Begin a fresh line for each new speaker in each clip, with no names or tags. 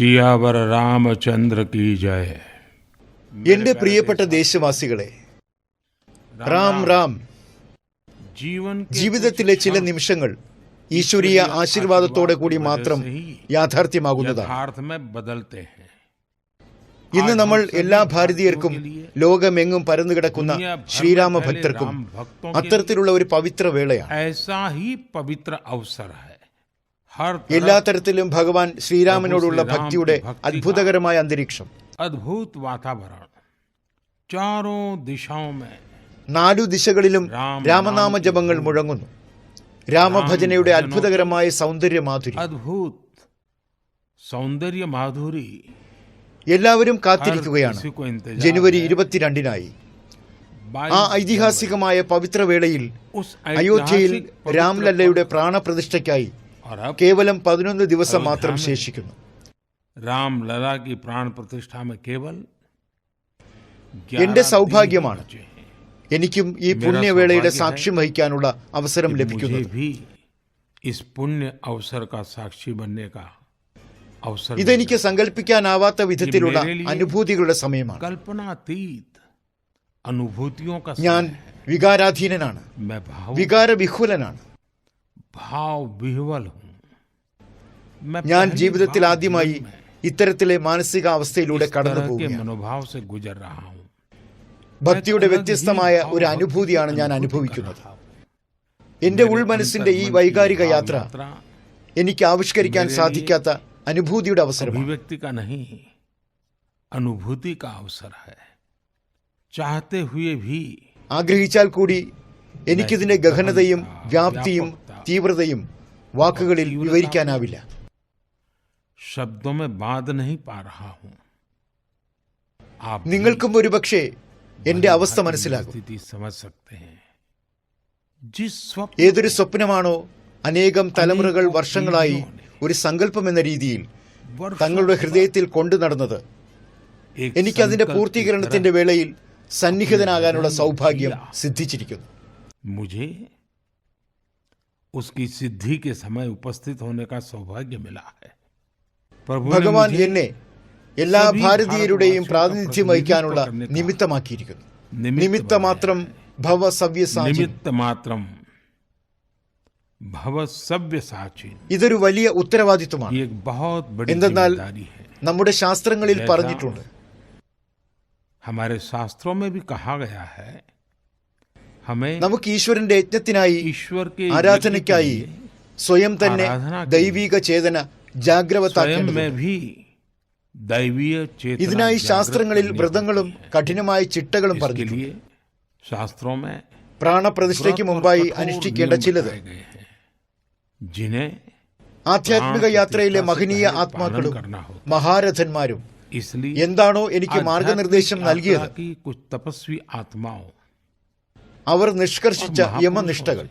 സിയാവർ Ramachandra key Jaya.
എന്റെ പ്രിയപ്പെട്ട ദേശവാസികളെ റാം റാം. ജീവിതത്തിലെ ചില നിമിഷങ്ങൾ ഈശ്വരീയ ആശീർവാദത്തോടെ കൂടി മാത്രം യാഥാർത്ഥ്യമാകുന്നതാണ്. ഇന്ന് നമ്മൾ എല്ലാ ഭാരതീയർക്കും ലോകമെങ്ങും പരന്നു കിടക്കുന്ന ശ്രീരാമ ഭക്തർക്കും അത്തരത്തിലുള്ള ഒരു പവിത്ര വേളയാണ്. എല്ലാ തരത്തിലും ഭഗവാൻ ശ്രീരാമനോടുള്ള ഭക്തിയുടെ അത്ഭുതകരമായ അന്തരീക്ഷം.
അത്ഭുത വാതാവരണം. ചാരോ ദിശാമേ.
നാലു ദിശകളിലും രാമനാമ ജപങ്ങൾ മുഴങ്ങുന്നു. രാമഭജനയുടെ അത്ഭുതകരമായ സൗന്ദര്യ മാധുരി
അത്ഭുത സൗന്ദര്യ മാധുരി
എല്ലാവരും കാത്തിരിക്കുകയാണ്. ജനുവരി ഇരുപത്തിരണ്ടിനായി. ആ ഐതിഹാസികമായ
പവിത്രവേളയിൽ
അയോധ്യയിൽ രാംലല്ലയുടെ പ്രാണപ്രതിഷ്ഠയ്ക്കായി കേവലം പതിനൊന്ന് ദിവസം മാത്രം ശേഷിക്കുന്നു.
രാം ലലാക്കി പ്രാണ പ്രതിഷ്ഠാമ കേവൽ
എന്റെ സൗഭാഗ്യമാണ്. എനിക്കും ഈ പുണ്യവേളയുടെ സാക്ഷ്യം വഹിക്കാനുള്ള അവസരം
ലഭിക്കുന്നു പുണ്യ അവസര സാക്ഷി കാ
ഇതെനിക്ക് സങ്കല്പിക്കാനാവാത്ത വിധത്തിലുള്ള അനുഭൂതികളുടെ സമയമാണ്. ഞാൻ വികാരാധീനനാണ്. വികാരവിഹുലനാണ്. ഞാൻ ജീവിതത്തിൽ ആദ്യമായി ഇത്തരത്തിലെ
മാനസികാവസ്ഥയിലൂടെ കടന്നുപോകുകയാണ്
ഭക്തിയുടെ വ്യത്യസ്തമായ ഒരു അനുഭൂതിയാണ് ഞാൻ അനുഭവിക്കുന്നത്. എന്റെ ഉൾമനസ്സിന്റെ ഈ വൈകാരിക യാത്ര എനിക്ക് ആവിഷ്കരിക്കാൻ സാധിക്കാത്ത അനുഭൂതിയുടെ
അവസരം അനുഭൂതി
ആഗ്രഹിച്ചാൽ കൂടി എനിക്കിതിന്റെ ഗഹനതയും വ്യാപ്തിയും തീവ്രതയും വാക്കുകളിൽ വിവരിക്കാനാവില്ല.
ശബ്ദമേ ബാധ നഹി
നിങ്ങൾക്കും ഒരുപക്ഷെ എന്റെ അവസ്ഥ മനസ്സിലാകും. ഏതൊരു സ്വപ്നമാണോ അനേകം തലമുറകൾ വർഷങ്ങളായി ഒരു സങ്കല്പം എന്ന രീതിയിൽ തങ്ങളുടെ ഹൃദയത്തിൽ കൊണ്ടു നടന്നത്. എനിക്ക് അതിന്റെ പൂർത്തീകരണത്തിന്റെ വേളയിൽ സന്നിഹിതനാകാനുള്ള സൗഭാഗ്യം സിദ്ധിച്ചിരിക്കുന്നു.
उसकी सिद्धि के समय उपस्थित होने का सौभाग्य मिला है प्रभु ने
ഭഗവാൻ
मुझे
എന്നെ എല്ലാ
സഭി
ഭാരതീയരുടെയും
ഭാരതവാസികളുടെ
പ്രാതിനിധ്യം വഹിക്കാനുള്ള
പ്രതിനിധിത്വം
നിമിത്തമാക്കിയിരിക്കുന്നു
निमित्त
നിമിത്തമാത്രം ഭവ സവ്യസാചി
निमित्त मात्रम भव सव्य साची
ഇതൊരു വലിയ ഉത്തരവാദിത്വമാണ്
ये एक बहुत बड़ी
എന്തെന്നാൽ
जिम्मेदारी है
നമ്മുടെ ശാസ്ത്രങ്ങളിൽ
जैसा
പറഞ്ഞിട്ടുണ്ട്
हमारे शास्त्रों में भी कहा गया है हमें
നമുക്ക് ഈശ്വരന്റെ യജ്ഞത്തിനായി ആരാധനയ്ക്കായി സ്വയം തന്നെ ദൈവിക ചേതന ഇതിനായി ശാസ്ത്രങ്ങളിൽ വ്രതങ്ങളും കഠിനമായ ചിട്ടകളും
പറഞ്ഞു
പ്രാണപ്രതിഷ്ഠയ്ക്ക് മുമ്പായി അനുഷ്ഠിക്കേണ്ട ചിലത്. ആധ്യാത്മിക യാത്രയിലെ മഹനീയ ആത്മാക്കളും മഹാരഥന്മാരും എന്താണോ എനിക്ക് മാർഗനിർദ്ദേശം നൽകിയത്.
തപസ്വി ആത്മാവും.
അവർ നിഷ്കർഷിച്ച യമനിഷ്ഠകൾ.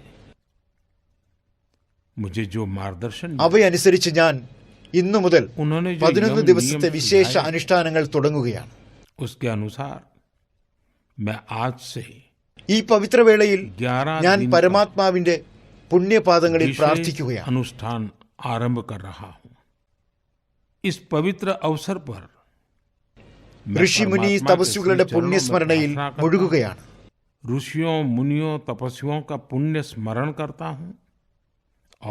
അവയനുസരിച്ച് ഞാൻ ഇന്നു മുതൽ പതിനൊന്ന് ദിവസത്തെ വിശേഷ അനുഷ്ഠാനങ്ങൾ തുടങ്ങുകയാണ്. ഈ പവിത്രവേളയിൽ ഞാൻ പരമാത്മാവിന്റെ പുണ്യപാദങ്ങളിൽ പ്രാർത്ഥിക്കുകയാണ്.
അനുഷ്ഠാൻ ആരംഭ പവിത്ര അവസർ പർ
ഋഷിമുനി തപസ്സുകളുടെ പുണ്യസ്മരണയിൽ മുഴുകുകയാണ്.
ऋषियों मुनियों तपस्वियों का पुण्य स्मरण करता हूं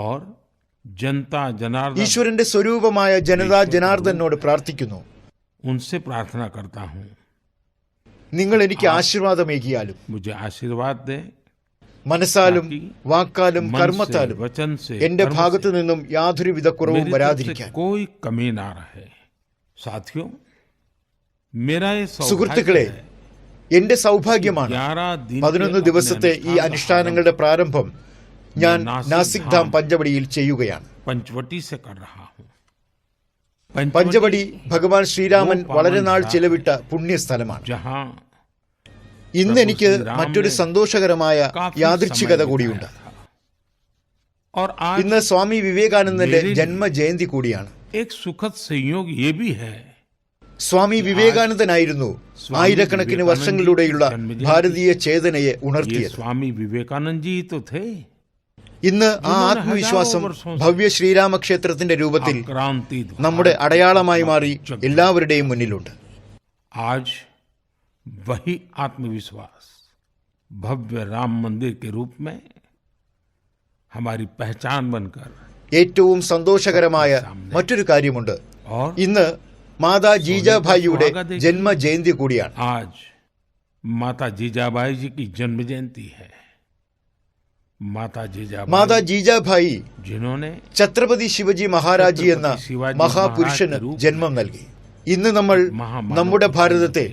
और जनता जनार्दन
ഈശ്വരന്റെ സ്വരൂപമായ ജനതാ ജനാർദ്ദനോട് പ്രാർത്ഥിക്കുന്നു
उनसे प्रार्थना करता हूं
നിങ്ങൾ എനിക്ക് ആശീർവാദമേകിയാലും
मुझे आशीर्वाद दे
മനസ്സാലും വാക്കാലും
मन से
കർമ്മത്താലും
वचन से
എന്റെ
कर्म
ഭാഗത്തു നിന്നും യാതൊരുവിധ
से
കുറവും
मेरी तरफ से
വരാതിരിക്കാൻ
कोई कमी ना रहे साथियों मेरा ये
സുഹൃത്തുക്കളെ
सौभाग्य है
എന്റെ സൗഭാഗ്യമാണ് പതിനൊന്ന് ദിവസത്തെ ഈ അനുഷ്ഠാനങ്ങളുടെ പ്രാരംഭം ഞാൻ
നാസിക്
ധാം പഞ്ചവടിയിൽ ചെയ്യുകയാണ്. പഞ്ചവടി ഭഗവാൻ ശ്രീരാമൻ വളരെ നാൾ ചിലവിട്ട പുണ്യസ്ഥലമാണ്. ഇന്ന് എനിക്ക് മറ്റൊരു സന്തോഷകരമായ യാദൃച്ഛികത കൂടിയുണ്ട് ഇന്ന് സ്വാമി വിവേകാനന്ദന്റെ ജന്മജയന്തി കൂടിയാണ്. സ്വാമി വിവേകാനന്ദനായിരുന്നു ആയിരക്കണക്കിന് വർഷങ്ങളിലൂടെയുള്ള ഭാരതീയ ചേതനയെ ഉണർത്തിയത്.
സ്വാമി വിവേകാനന്ദജി
ഇന്ന് ആ ആത്മവിശ്വാസം ഭവ്യ ശ്രീരാമക്ഷേത്രത്തിന്റെ രൂപത്തിൽ നമ്മുടെ അടയാളമായി മാറി എല്ലാവരുടെയും മുന്നിലുണ്ട്.
ആജ് വഹി ആത്മവിശ്വാസ്. ഭവ്യ രാം മന്ദിർ ഹമാരി പഹചാൻ ബൻകർ
ഏറ്റവും സന്തോഷകരമായ മറ്റൊരു കാര്യമുണ്ട്. ഇന്ന് മാതാ ജീജാഭായിയുടെ ജന്മജയന്തി കൂടിയാണ്.
ആജ് മാതാ ജീജാഭായി ജന്മജയന്തി ഹേ മാതാ ജീജാഭായി
മാതാ ജീജാഭായി ഛത്രപതി ശിവജി മഹാരാജി എന്ന മഹാപുരുഷന് ജന്മം നൽകി. ഇന്ന് നമ്മൾ നമ്മുടെ ഭാരതത്തെ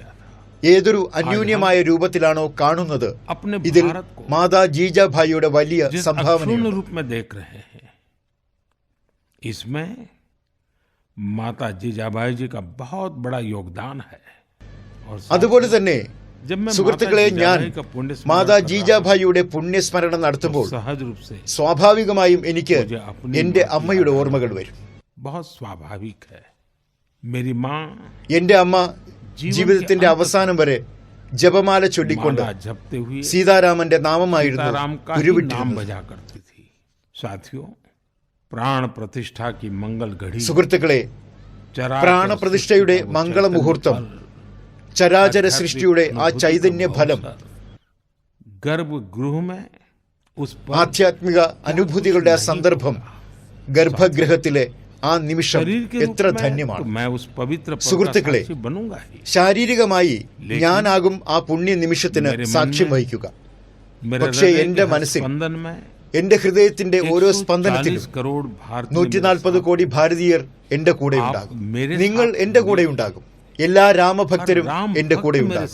ഏതൊരു അന്യൂന്യമായ രൂപത്തിലാണോ കാണുന്നത്? ഇതിൽ മാതാ ജീജാഭായിയുടെ വലിയ
സംഭാവന മാതാ ജിജാബായി ജി കാ ബഹുത് ബഡാ യോഗദാൻ ഹൈ
അതുപോലെ തന്നെ സുഹൃത്തുക്കളെ ഞാൻ മാതാ ജീജാഭായിയുടെ പുണ്യസ്മരണം നടത്തുമ്പോൾ സ്വാഭാവികമായും എനിക്ക് എന്റെ അമ്മയുടെ ഓർമ്മകൾ വരും. എന്റെ അമ്മ ജീവിതത്തിന്റെ അവസാനം വരെ ജപമാല ചൊല്ലിക്കൊണ്ട് സീതാരാമന്റെ നാമമായിരുന്നു ഉരുവിട്ടിരുന്നത്. സുഹൃത്തുക്കളെ പ്രാണപ്രതിഷ്ഠയുടെ മംഗളമുഹൂർത്തം ചരാചര സൃഷ്ടിയുടെ ആ ചൈതന്യ ഫലം ആധ്യാത്മിക അനുഭൂതികളുടെ ആ സന്ദർഭം ഗർഭഗൃഹത്തിലെ ആ നിമിഷം എത്ര ധന്യമാണ്. സുഹൃത്തുക്കളെ ശാരീരികമായി ഞാനാകും ആ പുണ്യ നിമിഷത്തിന് സാക്ഷ്യം വഹിക്കുക. പക്ഷേ എന്റെ മനസ്സിൽ എന്റെ ഹൃദയത്തിന്റെ ഓരോ സ്പന്ദനത്തിലും നൂറ്റി നാൽപ്പത് കോടി ഭാരതീയർ എന്റെ കൂടെ ഉണ്ടാകും. നിങ്ങൾ എന്റെ കൂടെ ഉണ്ടാകും. എല്ലാ രാമഭക്തരും എന്റെ കൂടെ ഉണ്ടാകും.